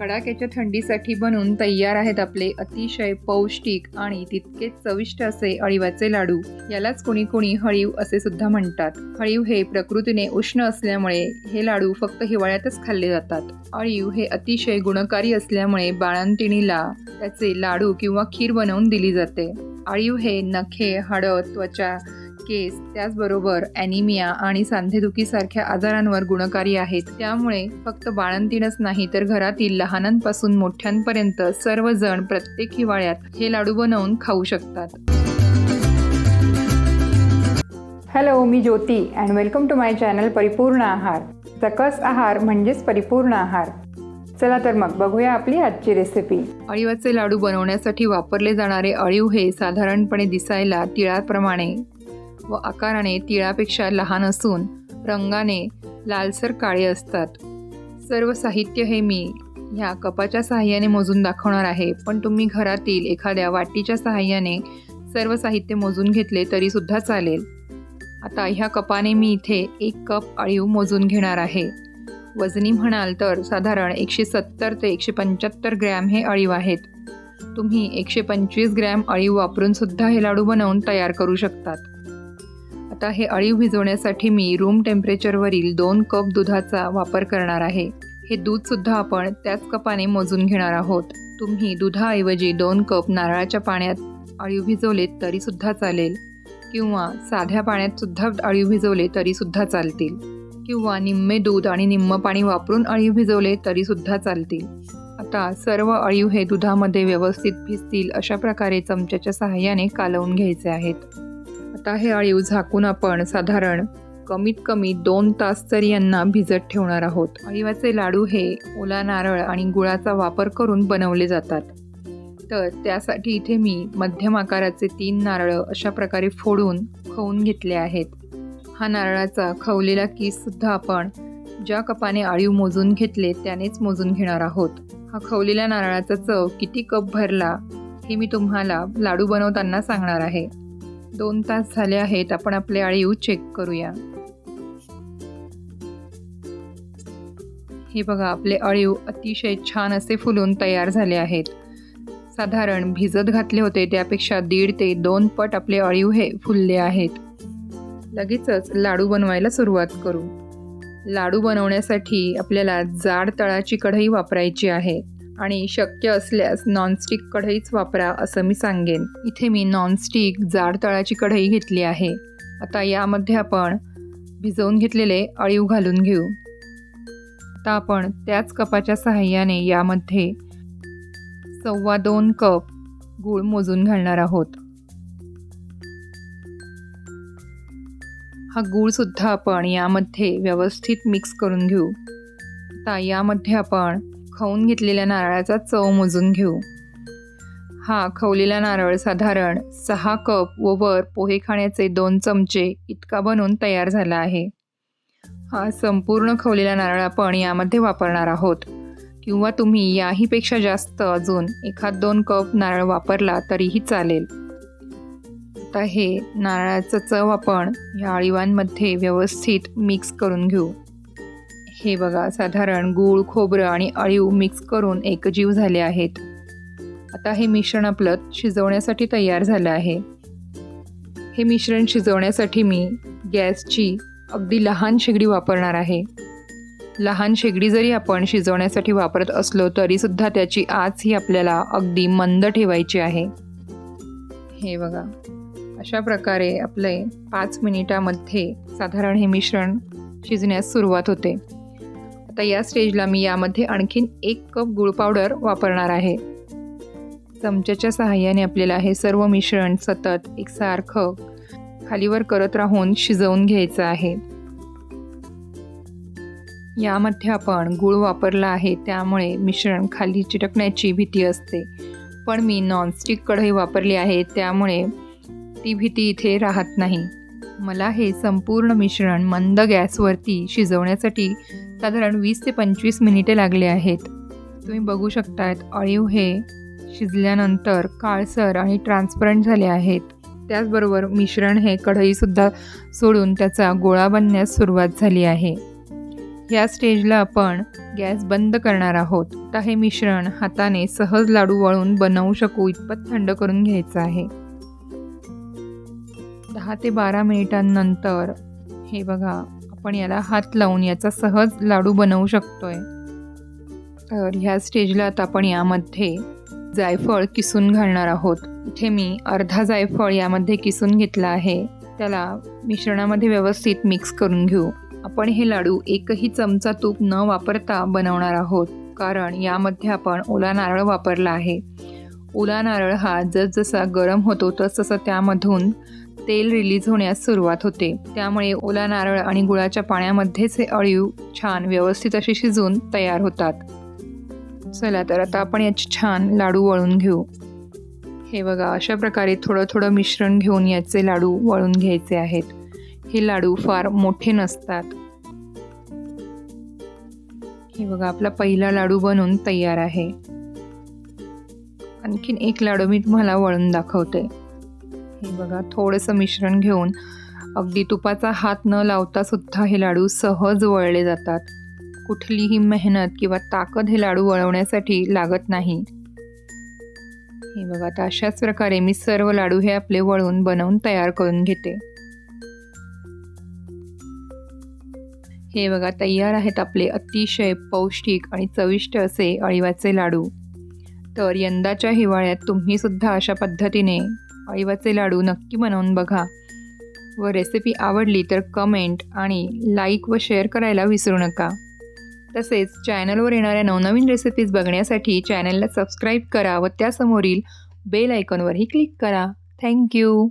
कडाक्याच्या थंडीसाठी बनून तयार आहेत आपले अतिशय पौष्टिक आणि तितकेच चविष्ट असे अळीवाचे लाडू. यालाच कोणी कोणी हळीव असे सुद्धा म्हणतात. हळीव हे प्रकृतीने उष्ण असल्यामुळे हे लाडू फक्त हिवाळ्यातच खाल्ले जातात. अळीव हे अतिशय गुणकारी असल्यामुळे बाळंतिणीला त्याचे लाडू किंवा खीर बनवून दिली जाते. अळीव हे नखे हाडं त्वचा केस त्याचबरोबर ॲनिमिया आणि सांधेदुखीसारख्या आजारांवर गुणकारी आहेत. त्यामुळे फक्त बाळंतीणच नाही तर घरातील लहानांपासून मोठ्यांपर्यंत सर्वजण प्रत्येक हिवाळ्यात हे लाडू बनवून खाऊ शकतात. Hello me Jyoti and welcome to my channel परिपूर्ण आहार सकस आहार म्हणजेच परिपूर्ण आहार. चला तर मग बघूया आपली आजची रेसिपी अळीवाचे लाडू बनवण्यासाठी वापरले जाणारे अळीव हे साधारणपणे दिसायला तिळाप्रमाणे व आकाराने तिळापेक्षा लहान असून रंगाने लालसर काळे असतात. सर्व साहित्य हे मी ह्या कपाच्या सहाय्याने मोजून दाखवणार आहे. पण तुम्ही घरातील एखाद्या वाटीच्या सहाय्याने सर्व साहित्य मोजून घेतले तरीसुद्धा चालेल. आता ह्या कपाने मी इथे एक कप अळीव मोजून घेणार आहे. वजनी म्हणाल तर साधारण एकशे सत्तर ते एकशे पंच्याहत्तर ग्रॅम हे अळीव आहेत. तुम्ही एकशे पंचवीस ग्रॅम अळीव वापरून सुद्धा हे लाडू बनवून तयार करू शकतात. आता हे अळीव भिजवण्यासाठी मी रूम टेम्परेचरवरील दोन कप दुधाचा वापर करणार आहे. हे दूधसुद्धा आपण त्याच कपाने मोजून घेणार आहोत. तुम्ही दुधाऐवजी दोन कप नारळाच्या पाण्यात अळीव भिजवलेत तरीसुद्धा चालेल. किंवा साध्या पाण्यातसुद्धा अळीव भिजवले तरीसुद्धा चालतील. किंवा निम्मे दूध आणि निम्म पाणी वापरून अळीव भिजवले तरीसुद्धा चालतील. आता सर्व अळीव हे दुधामध्ये व्यवस्थित भिजतील अशा प्रकारे चमच्याच्या सहाय्याने कालवून घ्यायचे आहेत. आता हे अळीव झाकून आपण साधारण कमीत कमी दोन तास तरी यांना भिजत ठेवणार आहोत. अळिवाचे लाडू हे ओला नारळ आणि गुळाचा वापर करून बनवले जातात. तर त्यासाठी इथे मी मध्यम आकाराचे तीन नारळ अशा प्रकारे फोडून खवून घेतले आहेत. हा नारळाचा खवलेला किससुद्धा आपण ज्या कपाने अळीव मोजून घेतले त्यानेच मोजून घेणार आहोत. हा खवलेल्या नारळाचा चव किती कप भरला हे मी तुम्हाला लाडू बनवताना सांगणार आहे. दोन तास झाले आहेत आपण आपले अळीव चेक करूया. हे बघा आपले अळीव अतिशय छान असे फुलून तयार झाले आहेत. साधारण भिजत घातले होते त्यापेक्षा दीड ते दोन पट आपले अळीव हे फुलले आहेत. लगेचच लाडू बनवायला सुरुवात करू. लाडू बनवण्यासाठी आपल्याला जाड तळाची कढई वापरायची आहे. आणि शक्य असल्यास नॉनस्टिक कढईच वापरा असं मी सांगेन. इथे मी नॉनस्टिक जाड तळाची कढई घेतली आहे. आता यामध्ये आपण भिजवून घेतलेले अळीव घालून घेऊ. आता आपण त्याच कपाच्या सहाय्याने यामध्ये सव्वा दोन कप गूळ मोजून घालणार आहोत. हा गूळसुद्धा आपण यामध्ये व्यवस्थित मिक्स करून घेऊ. आता यामध्ये आपण खवून घेतलेल्या नारळाचा चव मोजून घेऊ. हा खवलेला नारळ साधारण सहा कप व वर पोहे खाण्याचे दोन चमचे इतका बनून तयार झाला आहे. हा संपूर्ण खवलेला नारळ आपण यामध्ये वापरणार आहोत. किंवा तुम्ही याहीपेक्षा जास्त अजून एखाद दोन कप नारळ वापरला तरीही चालेल. आता हे नारळाचं चव आपण ह्या अळीवांमध्ये व्यवस्थित मिक्स करून घेऊ. हे बघा साधारण गूळ खोबरं आणि अळीव मिक्स करून एकजीव झाले आहेत. आता हे मिश्रण आपलं शिजवण्यासाठी तयार झालं आहे. हे मिश्रण शिजवण्यासाठी मी गॅसची अगदी लहान शेगडी वापरणार आहे. लहान शेगडी जरी आपण शिजवण्यासाठी वापरत असलो तरीसुद्धा त्याची आच ही आपल्याला अगदी मंद ठेवायची आहे. हे बघा अशा प्रकारे आपले पाच मिनिटामध्ये साधारण हे मिश्रण शिजण्यास सुरुवात होते. आता या स्टेजला मी यामध्ये आणखीन एक कप गुळ पावडर वापरणार आहे. चमच्याच्या सहाय्याने आपल्याला हे सर्व मिश्रण सतत एकसारखं खालीवर करत राहून शिजवून घ्यायचं आहे. यामध्ये आपण गूळ वापरला आहे त्यामुळे मिश्रण खाली चिटकण्याची भीती असते. पण मी नॉनस्टिक कढई वापरली आहे त्यामुळे ती भीती इथे राहत नाही. मला हे संपूर्ण मिश्रण मंद गॅसवरती शिजवण्यासाठी साधारण वीस ते पंचवीस मिनिटे लागले आहेत. तुम्ही बघू शकतायत अळीव हे शिजल्यानंतर काळसर आणि ट्रान्सपरंट झाले आहेत. त्याचबरोबर मिश्रण हे कढईसुद्धा सोडून त्याचा गोळा बनण्यास सुरुवात झाली आहे. या स्टेजला आपण गॅस बंद करणार आहोत. आता हे मिश्रण हाताने सहज लाडू वळून बनवू शकू इतपत थंड करून घ्यायचं आहे. दहा ते बारा मिनिटांनंतर हे बघा आपण याला हात लावून याचा सहज लाडू बनवू शकतोय. तर ह्या स्टेजला आता आपण यामध्ये जायफळ किसून घालणार आहोत. इथे मी अर्धा जायफळ यामध्ये किसून घेतला आहे. त्याला मिश्रणामध्ये व्यवस्थित मिक्स करून घेऊ. आपण हे लाडू एकही चमचा तूप न वापरता बनवणार आहोत. कारण यामध्ये आपण ओला नारळ वापरला आहे. ओला नारळ हा जसजसा गरम होतो तसतसं त्यामधून तेल रिलीज होण्यास सुरुवात होते. त्यामुळे ओला नारळ आणि गुळाच्या पाण्यामध्येच हे अळीव छान व्यवस्थित अशी शिजून तयार होतात. चला तर आता आपण याचे छान लाडू वळून घेऊ. हे बघा अशा प्रकारे थोडं थोडं मिश्रण घेऊन याचे लाडू वळून घ्यायचे आहेत. हे लाडू फार मोठे नसतात. हे बघा आपला पहिला लाडू बनून तयार आहे. आणखीन एक लाडू मी तुम्हाला वळून दाखवते. हे बघा थोडंसं मिश्रण घेऊन अगदी तुपाचा हात न लावता सुद्धा हे लाडू सहज वळले जातात. कुठलीही मेहनत किंवा ताकद हे लाडू वळवण्यासाठी लागत नाही. हे बघा आता अशाच प्रकारे मी सर्व लाडू हे आपले वळून बनवून तयार करून घेते. हे बघा तयार आहेत आपले अतिशय पौष्टिक आणि चविष्ट असे अळीवाचे लाडू. तर यंदाच्या हिवाळ्यात तुम्ही सुद्धा अशा पद्धतीने अळीवाचे लाडू नक्की बनवून बघा. व रेसिपी आवडली तर कमेंट आणि लाईक व शेअर करायला विसरू नका. तसेच चॅनलवर येणाऱ्या नवनवीन रेसिपीज बघण्यासाठी चॅनलला सबस्क्राईब करा व त्यासमोरील बेल आयकॉनवरही क्लिक करा. Thank you